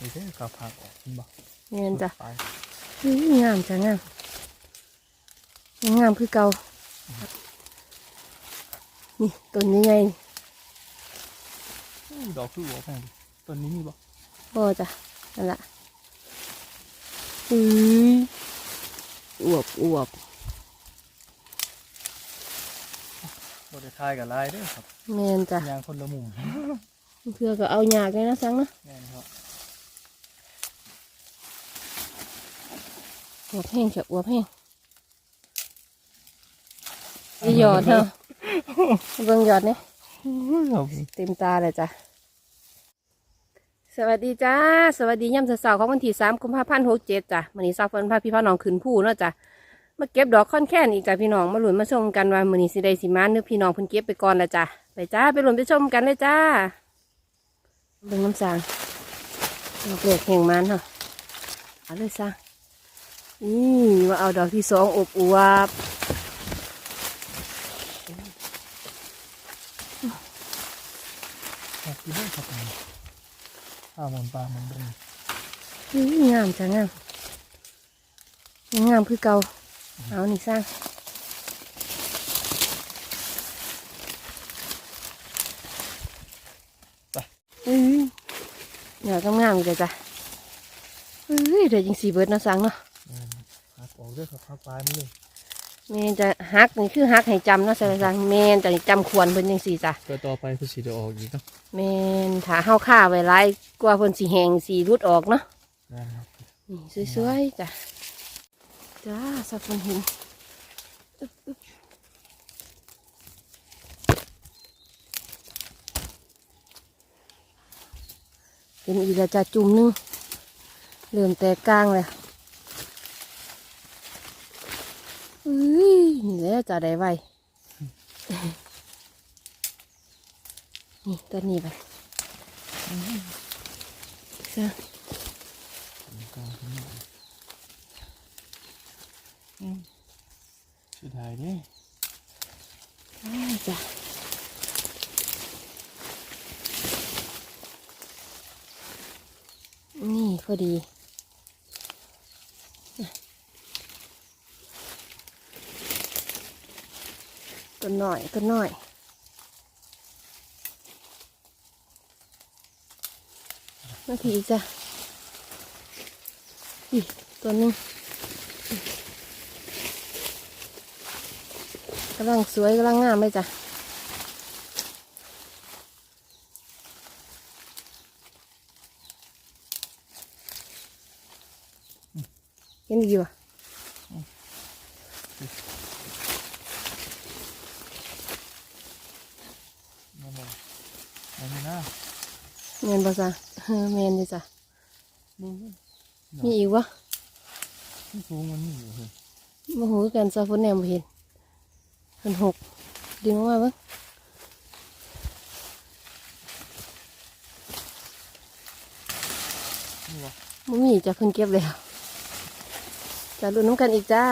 นี่ใช่กาผักออกคุณบ่เงินจ้ะไปอุ้ยงามจ้ะงามงามคือเก่านี่ต้นนี้ไงอุ้ยดอกคือหัวแพงดิต้นนี้มีบ่บ่จ้ะนั่นละอุ้ยอวบอวบบ่ได้ทายกับลายเด้อครับเงินจ้ะยางคนละมุมเพื่อก็เอาหยากเลยนะสังนะแม่นครับ อวบแห้งเฉอวบแห้งไอหยอดเนาะเบิ่งหยอดเนี่ยเต็มตาเลยจ้ะสวัสดีจ้า สวัสดีย่ำเสาร์ของวันที่สามกุมภาพันธ์หกเจ็ดจ้ะวันนี้สาวเฟิร์นพาพี่พ่อน้องขึ้นผู้เนาะจ้ะมาเก็บดอกค่อนแค่นอีกจ้ะพี่น้องมาหลุนมาชมกันว่ามือนี้สิได้สิมาเนื้อพี่น้องเพิ่นเก็บไปก่อนละจ้ะไปจ้าไปหลุนไปชมกันเลยจ้าเบิ่งน้ำสางดอกเล็กแห่งมันเนาะเอาเลยซะ นี่ว่าเอาดอกที่สองอบอวบออกที่เด้อครับนี่ข้าวมันปลามันเบิ่งนี่งามจ้ะงามงามคือเก่าเอานี่สร้างอือเดี๋ยวงามๆเลยจ้ะเอ้ยเดี๋ยวยิงสีเบิร์ดเนาะสังเนาะแม่นหักออก เด้อครับหักปลายมาเลยแมนจะฮักนี่คือฮักให้จำเนาะสังแมนจะจำควรเพิ่นยังสีจ้ะตัวต่อไปคือสิได้ออกอีกเนาะแมนถ้าเฮาฆ่าไว้หลายกว่าเพิ่นสีแหงสีรุดออกเนาะแม่นครับนี่สวยๆจ้ะจ้าสับเพิ่นเห็นอึ๊บอึ๊บเห็นอีกแล้วจ้ะจุ่มหนึงเริ่มแตกกลางแล้ว อุ้ยนี่แหล้วจะได้ไวนี่ต้นนี้ไปซะกลางขึ้นมาอืมเสียดายเด้อ้าวจ้ะนี่พอดี ต้นหน่อยต้นหน่อยมาผีจ้ะอีตัวนึงกำลังสวยกำลังงามเลยจ้ะเห็นดีวะ แม่นบ่แม่นนี่นะ เม นบ่จ้ะเออเมนดีจ้ะดูมีอีกวะที่สูงมันนี่อยู่เฮ้ยมาหูกันซะฝนแหนมบ่เห็นเป็นหกดึงออกมาเบ้างนี่บ่บ่มีจะเพิ่นเก็บแล้วจะลุ้นน้ำกันอีกจ้า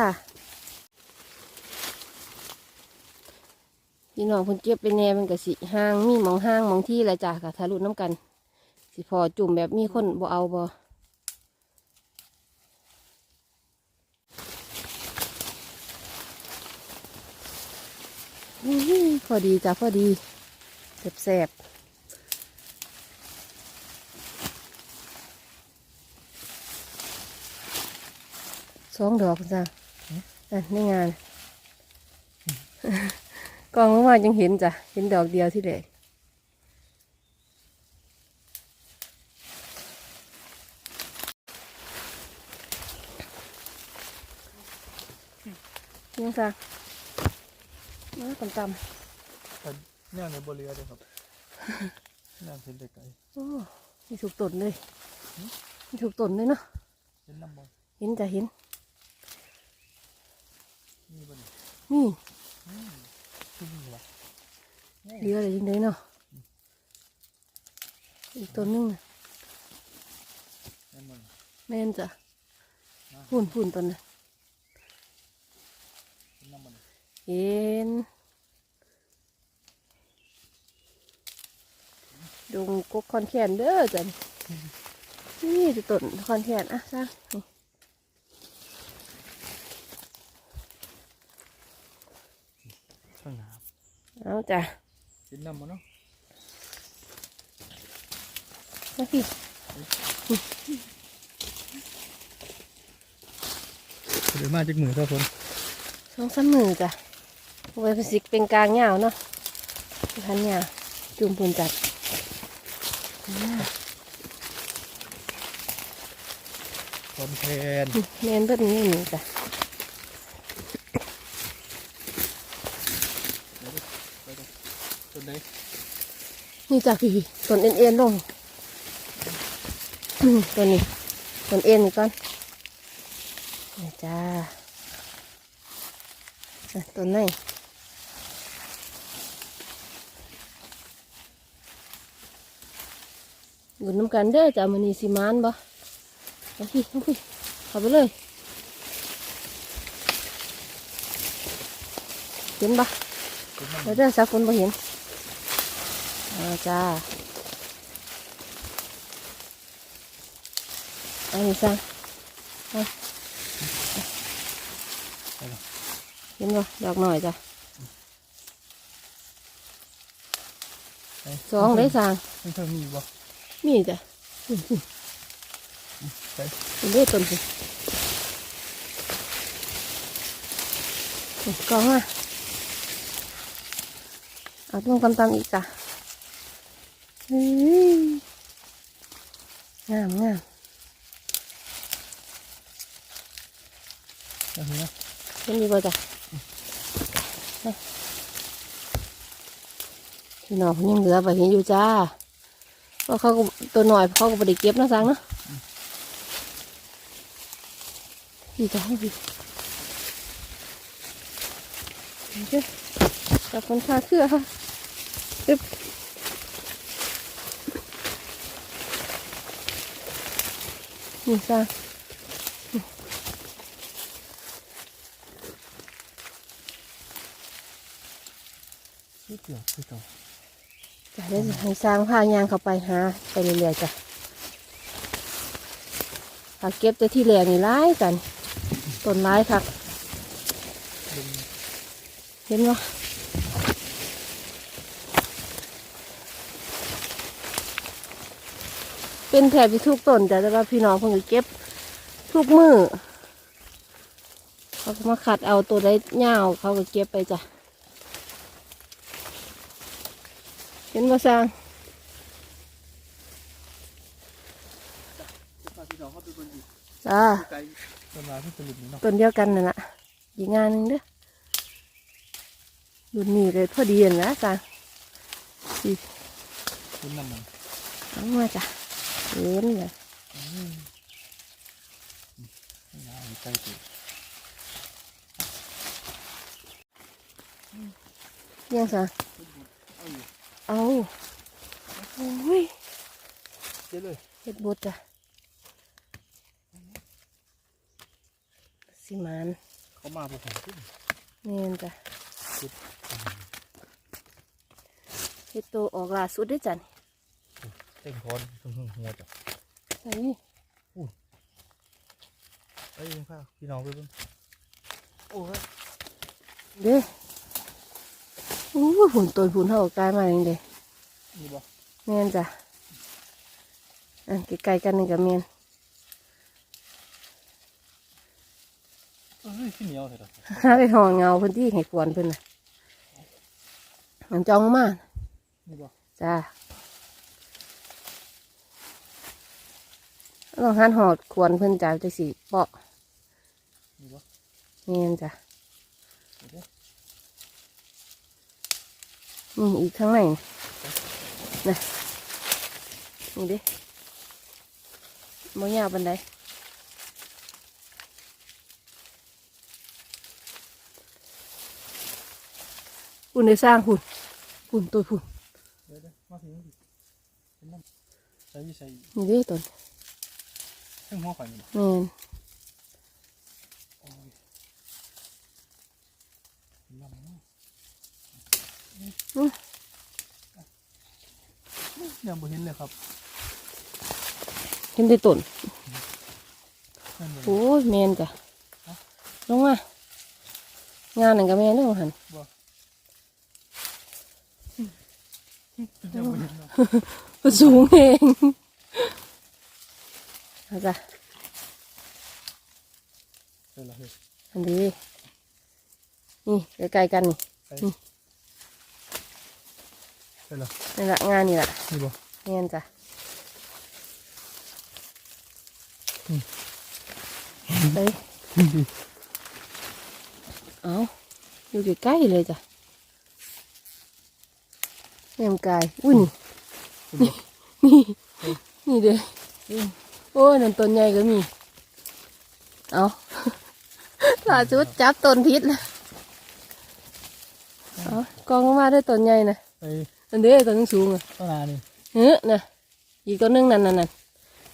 พี่น้องเพิ่นเก็บไปแน่มันก็สิห้างมีหมองห้างหมองที่แหละจ้ะก็ทะลุน้ำกัน สิพอจุ่มแบบมีคนบ่เอาบ่อื้อหือพอดีจ้ะพอดีแซ่บๆสองดอกจ้ะนั่นในงานกองลงมายังเห็นจ้ะ เห็นดอกเดียวที่เหลย งจ้ะมาต่ำต่แต่เนี่ยในบ่เรือเด้อครับเนี่ยเห็นแต่ไกลำโอ้มีถูกต้นเลยมีถูกต้นเลยเนาะเห็นน้ำบ่เห็นจ้ะเห็นนี่บ่นี่นี่ขึ้นนี่วะเรืออะไรยังไงเนาะอีกต้นหนึงน่ะแม่นบ่นี่แม่นจ้ะหุ่นหุ่นต้นน่ะ เห็นน้ำบ่นี่ เห็นดงกกคอนแคนเด้อจ้ะนี่จะต้นคอนแทนอะจ้านี่ข้างหน้าเอาจ้ะกินน้ำมันเนาะมาพี่เดี๋ยวมาจากมือครับผมสองสามมือจ้ะ ไว้เป็นสิกเป็นกลางยาวเนาะพันยาวจุ่มปูนจัดต้นแทนเมนเบิดนี้นี่จ้ะต้นไหนนี่จ้ะพี่ต้นเอ็นเอ็นๆลงอืมตัวนี้ต้นเอ็นนี่ก่อนนี่จ้าอะต้นไหน หยุดน้ำกันเด้อจ้ะมันนี่สิมานบ่เอาพี่เอาพี่เข้าไปเลย เห็นบ่กินน้ำเดี๋ยวเด้อสักคนบ่เห็นเอาจ้าอันนี้สั่งเอาเห็นบ่ดอกหน่อยจ้ะสองเลยสั่งไม่เคยมีบ่ มีจ้ะอืมอืมไปเป็นเด้ต้นสิอืมกองมาเอาลงตำๆอีกจ้ะอื้องามงามอันนี้นะเห็นดีบ่จ้ะเอาพี่น้องเพิ่นยังเหลือไปเห็นอยู่จ้า ว่าเขาก็ตัวหน่อยเขาก็บ่ได้เก็บนะสังนะดีจ้าดีเด้อจับคนคาเครือค่ะตึ๊บนี่จ้านิดเดียวคือเก่า จ้ะเดี๋ยวจะให้สร้างผ้ายางเข้าไปหาไปเรื่อยๆจ้ะถ้าเก็บแต่ที่แหลงนี่ร้ายกันต้นร้ายคักเห็นบ่เป็นแถบที่ทุกต้นแต่ว่าพี่น้องเพิ่งจะเก็บทุกมือเขาก็มาขัดเอาตัวได้เงาเขาก็เก็บไปจ้ะเห็นบ่สร้างพาพี่น้องเข้าไปบนอีกจ้าไกลต้นไม้ที่สลิดนี่เนาะต้นเดียวกันนั่นแหละอีกงานหนึ่งเด้อรุ่นนี้เลยพอดีนั่นนะจ้ะสิกินน้ำมันเอามาจ้ะเห็นเลยอืมน้ำใกล้ตัวยังจ้ะ เอาอยู่เอาโอ้ยเจ๊เลยเฮ็ดบดจ้ะสิมานเขามาพวกผมขึ้นเนียนจ้ะเฮ็ดโตวออกล่าสุดได้อจ้ะนี่เต็มคอนหัวจ้ะใส่นี่เอ้ยยังพาพี่น้องไปเบิ่งโอ้ยเด้ ออู้หุ่นตัวหุ่นเท่ากลายมาอย่างเด้นี่บ่เมียนจ้ะอันใกล้ๆกันนี่กับเมียนเอ้ยขี้เหนียวเถอะหาไปหองเงาพื้นที่ให้ควรเพิ่นน่ะมันจองมานี่บ่จ้าต้องหันหอดควรเพิ่นจ้าจังสิเปาะนี่บ่เมียนจ้ะ นี่เด้อ นี่อีกข้างในนะนี่เดิบ่ยาวบันไดหุ่นได้สร้างหุ่นหุ่นตัวหุ่นเดี๋ยวเดี๋ยวมาถึงนี่เป็นน้ำใส่ใส่นี่เด้ตนเครื่องหัวข่อยนี่บ่แม่น โอ้ยน้ำเนาะ ยังบ่เห็นเลยครับเห็นได้ต้นนั่นเลยโอ้ยแมนจ้ะลงมางานนั่นก็แมนเด้อหันจะบ่เห็นเนาะมันสูงเองเอาจ้ะเดี๋ยวเราเห็นอันนี้นี่ใกล้ๆกันนี่ เดี๋ยวเรานี่ละงานนี่ละนี่บ่แมนจ้ะเฮ้ยดีเอาอยู่ใกล้ๆเลยจ้ะแม่มกายอุ้ยนี่นี่นี่นี่เด้อโอ้ยนั่นต้นใหญ่ก็มี เอาล่าสุดจับต้นพิษแล้วเอากองลงมาด้วยต้นใหญ่นะ ไปอันเด้อต้นสูงๆอะต้นนานี่เฮ้ยนะอีกต้นหนึงนั่นนั่นนั่น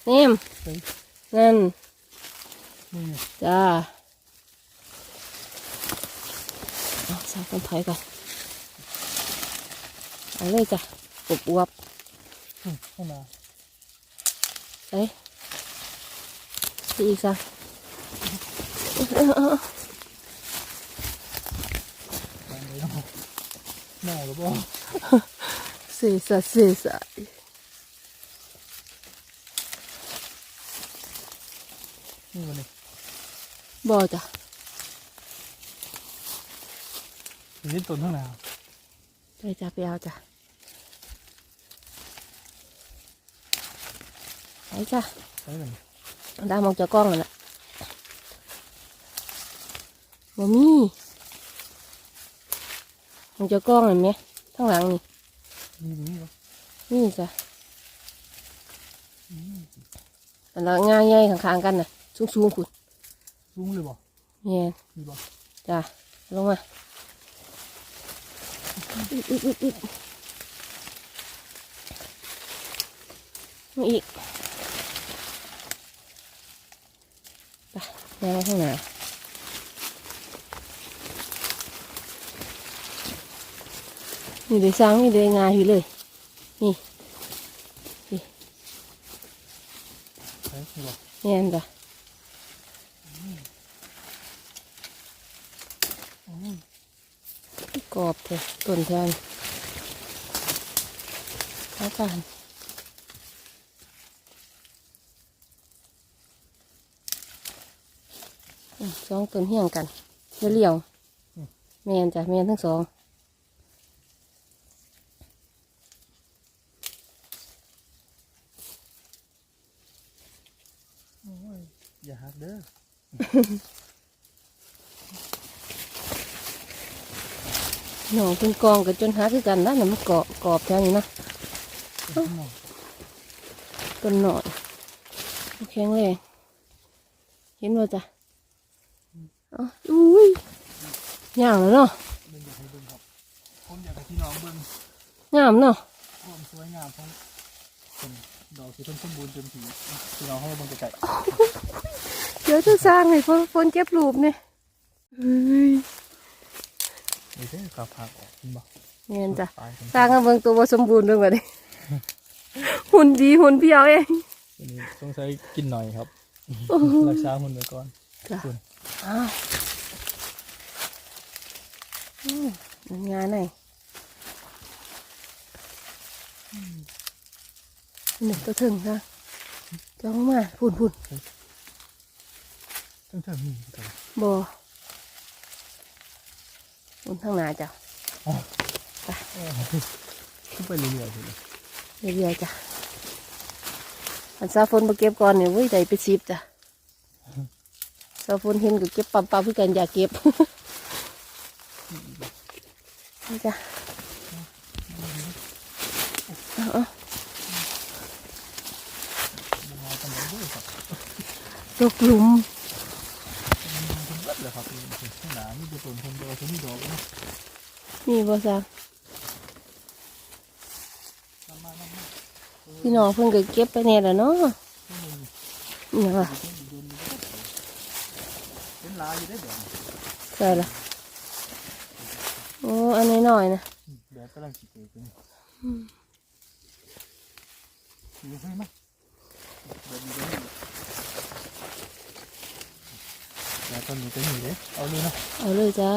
เนมไปนั่นนี่ไงจ้าเอาใส่ต้นไผ่ก่อนเอาเลยจ้ะกบอวบอืมต้นนาไปไปอีกซะไปเลยเนาะแม่ก็บ่เสียสะเสียสะนี่มันนี่บ่จ้ะนี่ต้นข้างหน้าไปจ้ะไปเอาจ้ะไปจ้ะไปกันดามองจากกล้องนั่นแหละบ่มีมองจากกล้องเห็นไหมข้างหลังนี่ นี่นี่บ่นี่จ้ะอันละง่ายใหญ่ข้างๆกันน่ะสูงๆคุณลุงเลยบ่เนี่ยนี่บ่จ้ะลงมาอึดอึดอึดอึดมาอีกไปแนวข้างหน้า นี่เดี๋ยวสร้างนี่เดี๋ยวงาอยู่เลย นี่ไปนี่บ่แน่นจ้ะโอ้ยกรอบเถอะต้นแทนเอากันอืมสองต้นเฮี้ยงกันเดี๋ยวเลี้ยวแมนจ้ะแมนทั้งสอง โอ้ยอย่าหักเด้อ หนอง เป็นกองกันจนหาคือกันนะน่ะมันเกาะกรอบแถวนี้นะต้นข้างนอกต้นหน่อยแข็งแรงเห็นว่าจ้ะเอ๋ออุ้ยย่างแล้วเนาะเบิ่งอยากให้เบิ่งครับผมอยากให้พี่น้องเบิ่งงามเนาะความสวยงามของต้นดอกที่เพิ่นสมบูรณ์เต็มที่พี่น้องเขามาเบิ่งไกลเดี๋ยวจะสร้างให้คนคนเก็บรูปเนี่ยเฮ้ยๆ นี่เด้อครับผักออกเห็นบ่เนียนจ้ะปลายมันสร้างกันเบิ่งตัวบ่สมบูรณ์เบิ่งก่อนดิหุ่นดีหุ่นเพียวเองอันนี้ต้องใช้กินหน่อยครับโอ้โหรักษาหุ่นไว้ก่อนจ้ะคุณอ้าวอืมงานไหนหนึ่งตัวถึงนะจ้องมาพุ่นพุ่นต้องเท่านี้ก่อน บ่พุ่นข้างหน้าจ้ะขึ้นไปเรื่อยๆเลยเรื่อยๆจ้ะอันซาฝนมาเก็บก่อนเนี่ยเว้ยใจไปซิบจ้ะซาฝนเห็นก็เก็บปั๊มปั๊มเพื่อกันอยากเก็บนี่จ้ะเอาเอามันมาตำแหน่งด้วยครับตกหลุม มันเบิดเลยครับข้างหน้า มีแต่ต้นเพิ่นเดียวที่มีดอกนะมีบ่ซะน้ำมาน้ำมาพี่น้องเพิ่นก็เก็บไปแน่แล้วเนาะเพิ่นเลยนี่ว่าเพิ่นดูนี่เป็นลายอยู่ได้แบบใส่ละโอ้อันน้อยๆนะแบบกำลังสิเกิดขึ้นอยู่เพิ่นมั้ย แบบนี้ก็มีแล้วต้นนี้ก็มีเด้เอา เลยเนาะเอาเลยจ้า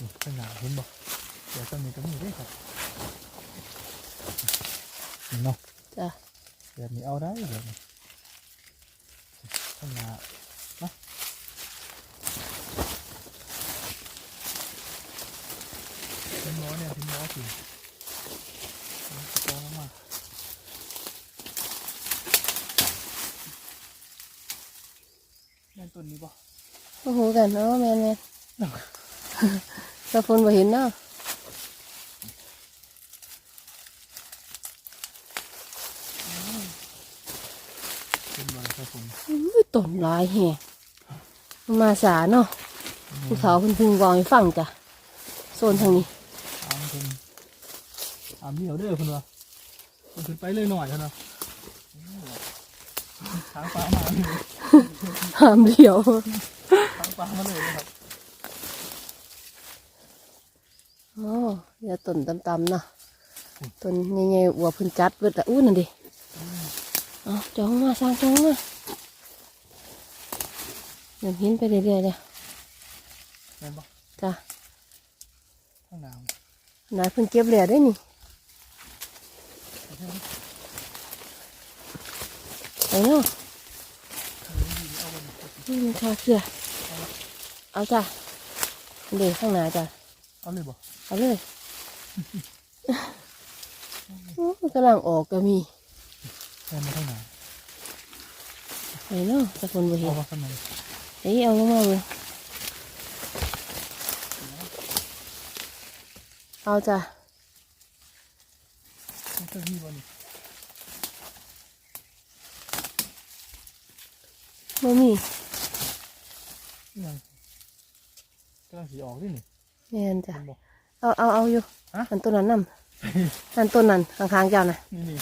นี่ข้างหน้าเห็นบ่เดี๋ยวต้นนี้ก็มีเด้ครับนี่เนาะจ้าแบบนี้เอาได้แบบนี้ข้างหน้านะเป็นหมอเนี่ยเป็นหมอสิเอากองมาแม่นต้นนี้บ่โอ้โหกันเนาะแม่นแม่นสะพนบ่เห็นเนาะเป็นบ่ครับผมอุ้ยต้นหลายแฮะมันมาสาเนาะผู้สาวเพิ่นเพึ่งบอกให้ฟังจ้ะโซนทางนี้อามเพิ่นอามเหี่ยวเด้อเพิ่นว่าเพิ่นขึ้นไปเลยหน่อยเท่านั้นทางปลามาเลยหามเดียวทางปลามาเลยนะครับ อ๋ ออย่าต้นต่ำๆเนาะต้นใหญ่ๆอวบเพิ่นจัดเบิดละอู้นั่นดิเอาจ้องมาสร้างจ้องมาเดี๋ยวเห็นไปเรื่อยๆเลยแม่นบ่จ้ะข้างหน้านายเพิ่นเก็บเหลือได้นี่ไปเนาะนี่มันคาเครือเอาจ้ะเดี๋ยวข้างหน้าจ้ะเอาเลยบ่เอาเลยโอ้มัน กำลังออกก็มีแม่นมาข้างหน้าไปเนาะแต่คนบ่เห็เอานมาข้างในเอ้ยเอาลงมาเลยเอาจ้ะมันจะมีบ่นี่บ่มีอิหยังกำลังสีออกด้วยนี่แม่นจ้ะเห็นบ่เอาเอาเอาอยู่ ฮะ อันต้นนั้นนำอันต้นนั้นข้างๆเจ้าน่ะนี่นี่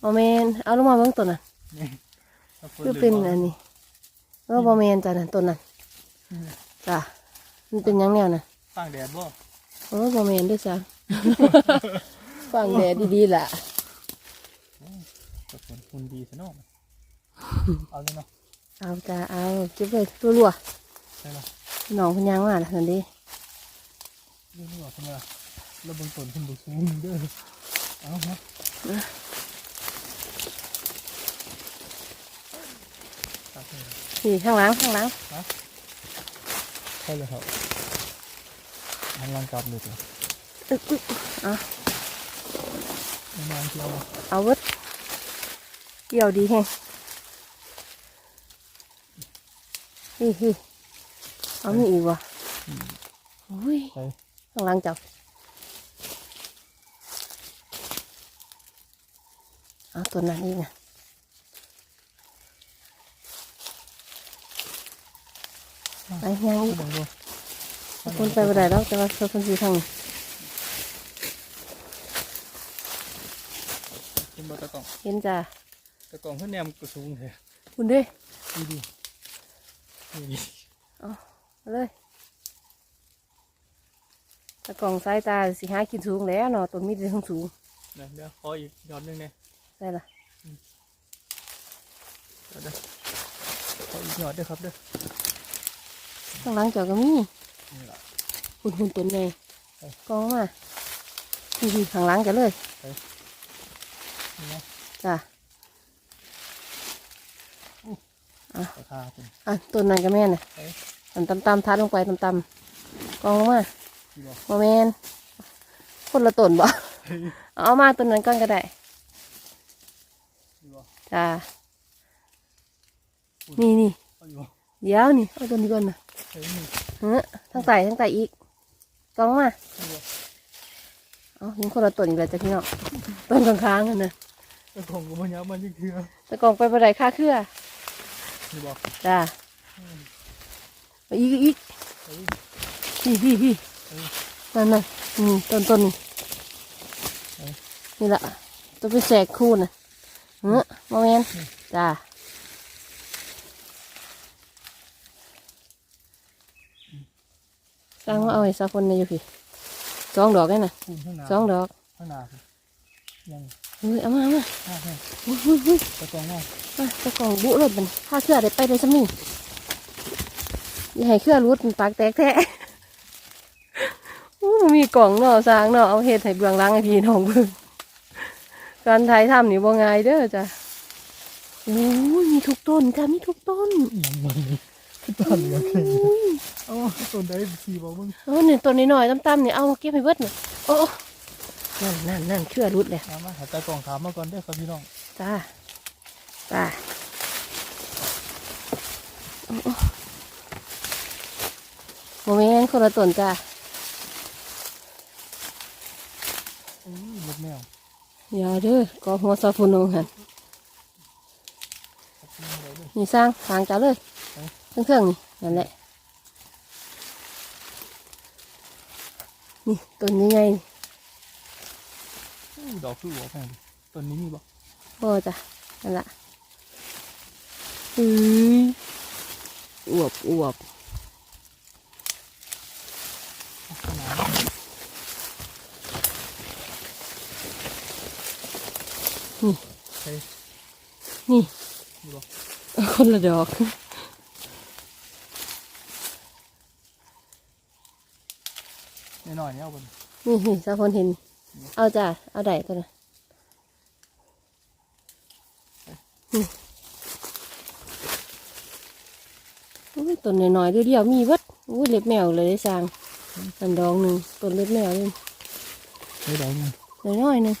เอาแม่นเอาลงมาเบิ่งต้นนั้นนี่ถ้าปิดคือลยเป็นบ่อันนี้เออบ่แม่นจ้ะนั่นต้นนั้นอืมจ้ะมันเป็นหยังแนวน่ะต่างแดดบ่เออบ่แม่นเด้วยจ้ะ ฟังแดดดีๆล่ะแต่คนคุณดีซะเนาะเอาเลยเนาะเอาจ้ะเอาเก็บไว้ตัวรัวใช่ละน้องเพิ่นยังมาล่ะนั่นดิเรื่องนี้ว่าเพิ่นว่า เราเบิ่งต้นเพิ่นบ่สูงเด้อเอาเนาะครับนี่นี่ข้างหลังข้างหลังใช่เลยครับหันหลังกลับเลยจ้ะอึ๊กอึ๊กอะไม่นานเที่ยวมาเอาเวิดเกี่ยวดีแฮงฮิฮิเอามีอีกวะโอ้ยใช่ข้างหลังจับ เอาตัวนั้นอีกนะไปยังอีกเบิ่งดูคนไปบ่ได้แล้วแต่ว่าเขาคนสีทางนี้เป็นบ่ตะกล่องเห็นจ้าตะกล่องเพิ่นแนมก็สูงแท้คุณเด้ดีดีนี่เอาเลยตะกล่องสายตาสิหากินสูงแล้วเนาะต้นมีแต่ทางสูงเดี๋ยวเดี๋ยวขออีกยอดหนึงเนี่ย ได้ละเดี๋ยวเดี๋ยวขออีกยอดเด้อครับเด้อข้างหลังเจ้าก็มีนี่ล่ะ หุ่นหุ่นต้นใหญ่เอ้ย กองมานี่ข้างหลังกันเลยนี่เนาะจ้ะราคาเป็นอะต้นนั้นก็แม่นน่ะเอ้ย อันตำตำๆทัดลงไปตำตำๆกองลงมาดีบ่โมแมนคนละต้นบ่ เอามาต้นนั้นก่อนก็ได้ดีบ่ จ้านี่นี่เอาอยู่บ่เดี๋ยวนี่เอาต้นนี้ก่อนนะเฮ้ยนี่เฮ้ทั้งไต่ทั้งไต่อีกกองมาดีบ่เอานี่คนละต้นอีกแล้วจ้ะพี่น้องต้นข้างๆกันนะตะกล่องก็บ่ยับมันจักเทื่อแต่กองไปบ่ได้ค่าเครือดีบ่จ้าไปอีกอีกเฮ้ยพี่พี่พี่เอ้ยนั่นน่ะนี่ต้นต้นนี่เอ้ยนี่ละตัวเป็นแสกคู่น่ะ เฮ้โมเมนจ้าสร้างว่าเอาไว้สักคนในอยู่พี่สองดอกได้น่ะคูณข้างหน้าสองดอกข้างหน้าพุ่นยังเฮ้ยเอามาเอามาห้าแห้งเฮ้ยเฮ้ยเฮ้ยตะกองว่ามาตะกล่องบุรถมันถ้าเครือได้ไปได้สักนี่อย่าให้เครือรุดมันปากแตกแท้อู้มีกล่องเนาะสร้างเนาะเอาเห็ดให้เบื้องหลังให้พี่น้องเบิ่ง การถ่ายทำนี่บ่ง่ายเด้อจ้ะโอ้ยมีทุกต้นจ้ะมีทุกต้นอย่างมันต้นเหลือเกินเอ้าต้นได้สี่บ่มึงเออเนี่ยต้นน้อยๆต่ำๆเนี่ยเอามาเก็บให้เบิดเนี่ยโอ้โอ้นั่นนั่นนั่นเครือรุดเลยมามาหาตะกองถามมาก่อนเด้อครับพี่น้องจ้าจ้าโอ้โอ้โมเมนต์คนละต้นจ้า อุ้ยลูกแมว อย่าเด้อก็หัวซาฟุนงหันครับพี่น้องเลยเด้อนี่สร้างทางจ้าเลยเอ้ยเครื่องๆนี่นั่นแหละนี่ต้นนี้ไงอุ้ยดอกคือหัวแพงดิต้นนี้มีบ่พ่อจ้ะนั่นละอืออวบอวบ ขนาด นี่เฮ้ยนี่มีบ่คนละดอกน้อยๆเนี่ยเอาบนนี่นี่สาวคนเห็น เอาจ้ะ เอาได้ตัวน่ะนี่อุ้ยต้นน้อยๆเดียวๆมีเวัดอุ้ยเล็บแมวเลยได้สร้างอันดองหนึ่งต้นเล็บแมวเลยเฮ้ยดอกหนึงน้อยๆหนึ่ง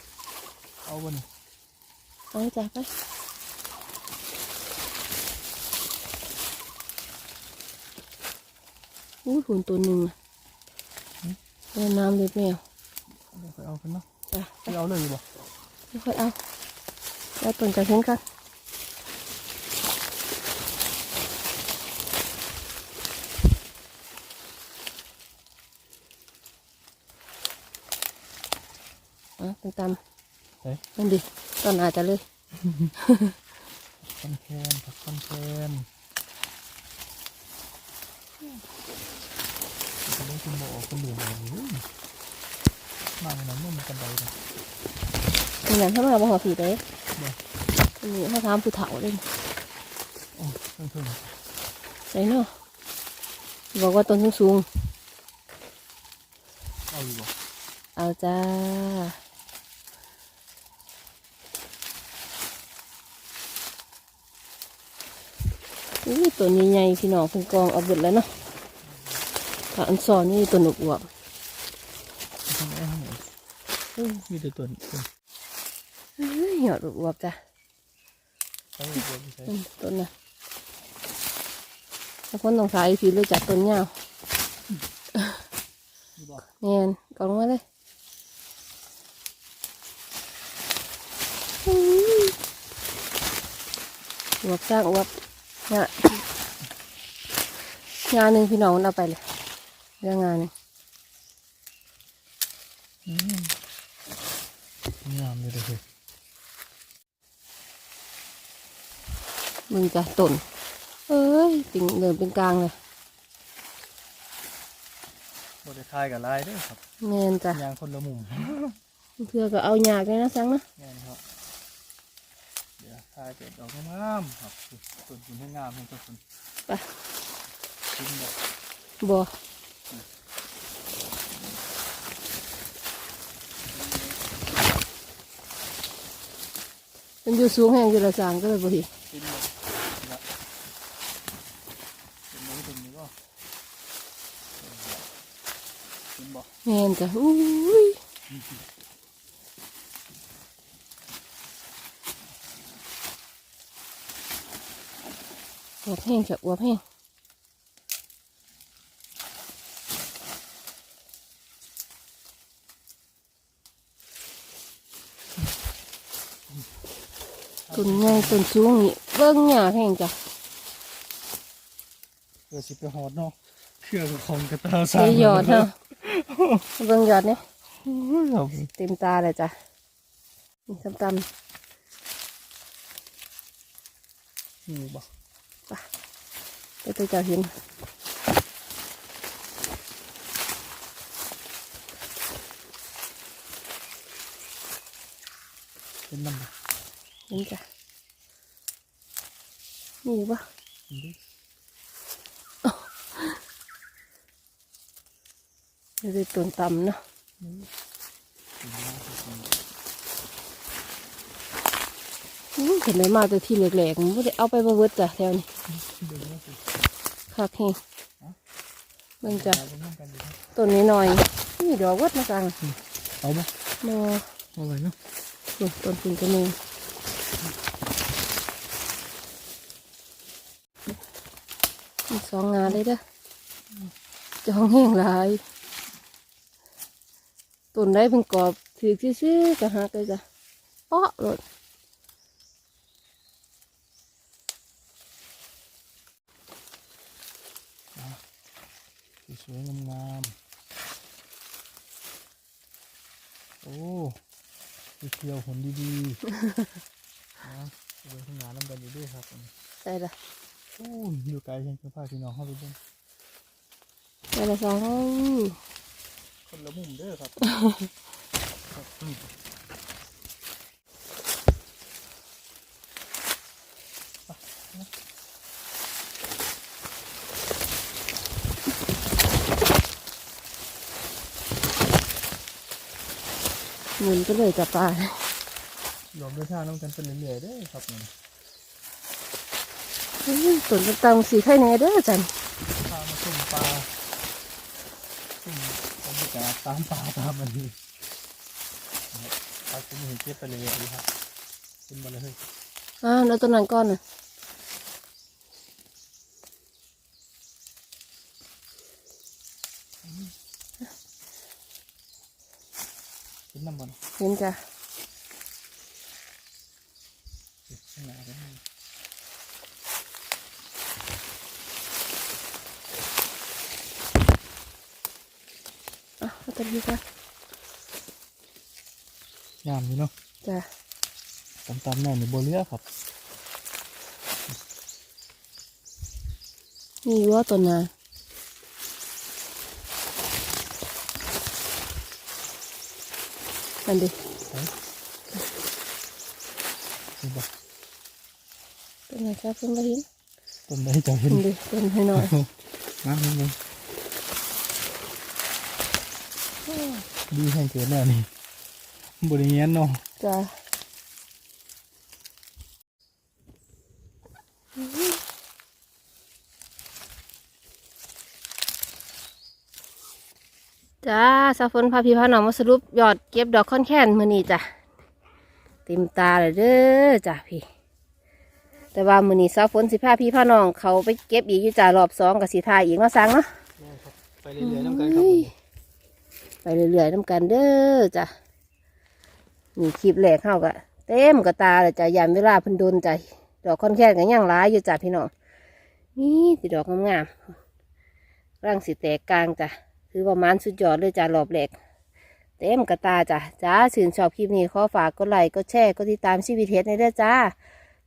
เอาบน เอาจ้ะไปอุ้ยหุ่นตัวหนึ่งอะเล่นน้ำเล็บแมวเดี๋ยวค่อยเอากันเนาะจ้ะไปไม่เอาเลยบ่ค่อยๆเอาแล้วต้นจะเห็นกันอะเป็นตำเฮ้ยนั่นดิ ต้นอาจจะเลยคอนแคนผักคอนแคนจะได้คุณบอกคนเดือดเลยมาในนั้นไม่มีกันไดเลยนี่นั่นถ้ามาบ่หัวผีเลยบ่อันนี้เขาทำผู้เฒ่าเลยโอ้เพิ่งเพิ่งใส่เนาะบอกว่าต้นสูงเอาอยู่บ่ๆเอาจ้า อุ้ยตัวนี้ใหญ่พี่น้องเพิ่งกองเอาเบิดแล้วเนาะถ้าอันซอนนี่ตัวหนุกอวบทำไมทำไมเอ้ยมีแต่ตัวตัวเฮ้ยหยอดอวบจ้ะใช้ตัวไม่ใช้อืมต้นน่ะถ้าคนต้องขายผีเลยจากต้นยาวมีบ่แมนกองลงมาเลยอุ้ยอวบสร้างอวบ เนี่ยงานหนึ่งพี่น้องมันเอาไปเลยเรื่องงานหนึ่งอืมงามเลยเด้อมึงจะต้นเอ้ยปิงเดินเป็นกลางเลยบไดทายกับลายเด้วยครับแมนจ้ะยางคนละมุมเพื่อก็เอาหยากเลยนะสังนะแม่นครับเดี๋ยวทายเป็ดดอกงามๆครับส่วนคุณให้งามให้ทุกคนไปชิ้นแบบบัวมันอยู่สูงแห่งอยู่ละสางก็เลยบ่เห็นชิ้นแบบละเป็นนี้เป็นนี้ก็ชิ้นบอกแม่นจ้ะอุ้ย อวบแห้งจ้ะอวบแห้งต้นใหญ่ต้นสูงนี่เบิ้งหยาแห้งจ้ะเพื่อสิไปหอดเนาะเครื่องของกระตาใช้หยอดเนาะเบิ้งหยอดเนี่ยครับเต็มตาเลยจ้ะนี่ตำตนี่บอกำ ไปตัวเจ้าเห็นเเป็นน้ำบ่เห็นจ้ะนี่ปะเห็นดิเดี๋ยวได้ต้นต่ำเนาะ นี่ เห็นว่าเป็นอื้อเห็นไหมมาตัวที่แหลกๆมันไม่ได้เอาไปบวชจ้ะแถวนี้เดี๋ยวนี้สิคักเฮงเบิ่งจ้ะเราเป็นน้ำกันอยู่ครับต้นนี้หน่อยๆนี่ดอกวัดมาสั่งเอาบ่มอเอาไว้เนาะนี่ต้นคุณก็มีมีสองงานเลยเด้อจองแห้งหลายต้นได้เพิ่งกรอบถือซื่อๆก็หักเลยจ้ะเปาะโล วยๆงามๆโอ้ไปเที่ยวหนดีๆนะไปเดินข้างหน้าน้ำกันอยู่ด้วยครับใส่ละโอ้ยอยู่ไกลเพียงจะพาพี่น้องเข้าไปเบิ่งใส่ละสองคนละมุมเด้อครับ ครับอืม หมุนก็เลยจะปลายยอมเดินทางน้ำกันเป็นเรื่อยๆเด้อครับนี่อื้อต้นตังสีไข่แน่เด้อจันพามาสุ่มปลาสุ่มบรรยากาศตามป่าตามมันนี่ปลาคุณเห็นเก็บไปเลยดีครับเป็นมาเลยอ่าแล้วต้นนั้นก้อนน่ะเป็ นน้ำมันเห็นจ้ะข้างหน้ากันนี่อะเอาต้นนี้จ้ะงามอยู่เนาะจ้ะตามตามๆแม่นี่โบเลือครับ นี่ว่าต้นน่ะ นั่นดินี่บอกต้นไหนครับเพิ่งมาเห็นต้นไม้จะเห็นนั่นดิต้นให้หน่อยน้ำนิดนึงดีให้เกิดแน่นี่บริเงียนเนาะจ้ะ จ้าสาวฝนพาพี่พาน้องมาสรุปยอดเก็บดอกค่อนแค้นมือนี้จ้ะเต็มตาเลยเด้อจ้ะพี่ แต่ว่ามือนี้สาวฝนสิพาพี่พาน้องเขาไปเก็บอีกอยู่จ้ารอบสองกับสีทายอีกเนาะสังเนาะไปเรื่อยๆน้ำกันครับผมไปเรื่อยๆน้ำกันเด้อจ้ะนี่คลิปแรกเข้ากะเต็มกระตาเลยจ้ะยามเวลาเพิ่นโดนจ้ะดอกค่อนแค้นกันย่างร้ายอยู่จ้ะพี่น้องนี่สิดอกงามๆร่างสีแตกกลางจ้ะ คือประมาณสุดยอดเลยจ้ารอบแรกเต็มกระตาจ้ะจ้าสื่นชอบคลิปนี้ขอฝากกดไลค์กดแชร์กดติดตามชีวิตเท็ดในเด้อจ้า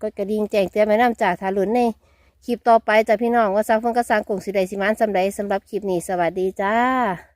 กดกระดิ่งแจ้งเตือนแม่นำจ่าทารุณในคลิปต่อไปจ้ะพี่น้องว่าสร้างฟงกระสังกลุ่มสิใดสิมันสำใดสำหรับคลิปนี้สวัสดีจ้า